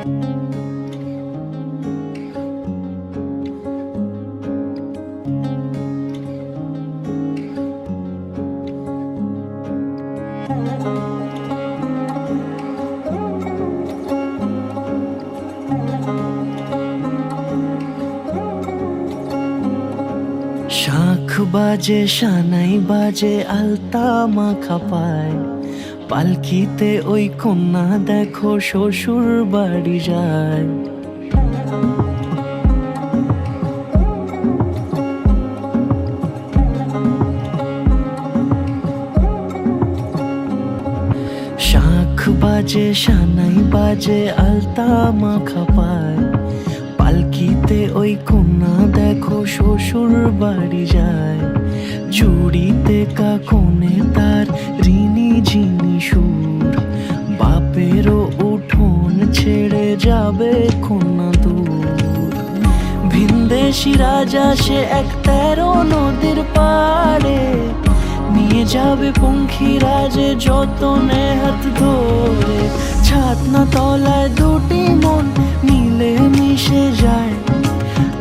শাখ বাজে সানাই বাজে আলতা মাখা পায়। পালকিতে ওই কন্যা দেখো শ্বশুর বাড়ি যায়। শাখ বাজে, সানাই বাজে, আলতা মাখা পায়। পালকিতে ওই কন্যা দেখো শ্বশুর বাড়ি যায়। জুড়িতে কাকনে তার ঋণী যাবে কন্যা দূর। ভিনদেশি রাজা, সে এক তেরো নদীর পাড়ে। নিয়ে যাবে পঙ্খী রাজে ধরে। তলায় দুটি মন মিলে মিশে যায়।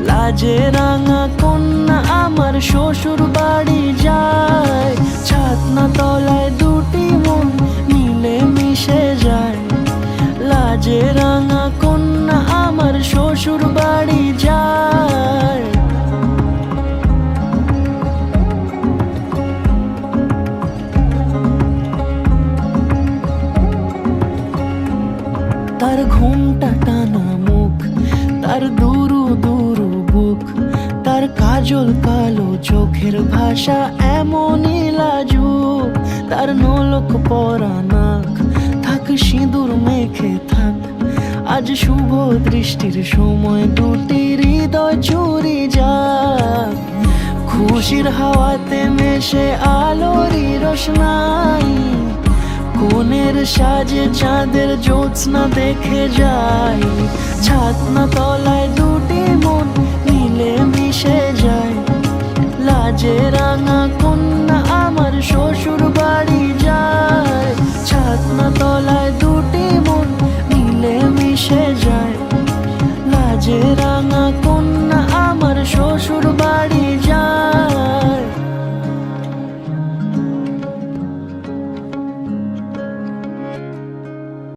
লাজে রাঙা কন্যা আমার শ্বশুর বাড়ি যায় ছাতনা তলায় তার ঘুমটা টানা মুখ, তার দুরু দুরু বুক, তার কাজল কালো চোখের ভাষা এমনই লাজুক। তার নলক পরা নাক, থাক সিঁদুর মেখে থাক। আজ শুভ দৃষ্টির সময়, দুটি হৃদয় চুরি যাক। খুশির হাওয়াতে মেশে আলোরই রোশনাই। কোনের সাজে চাঁদের জ্যোৎস্না দেখে যাই ছাতনা তলায় দুটি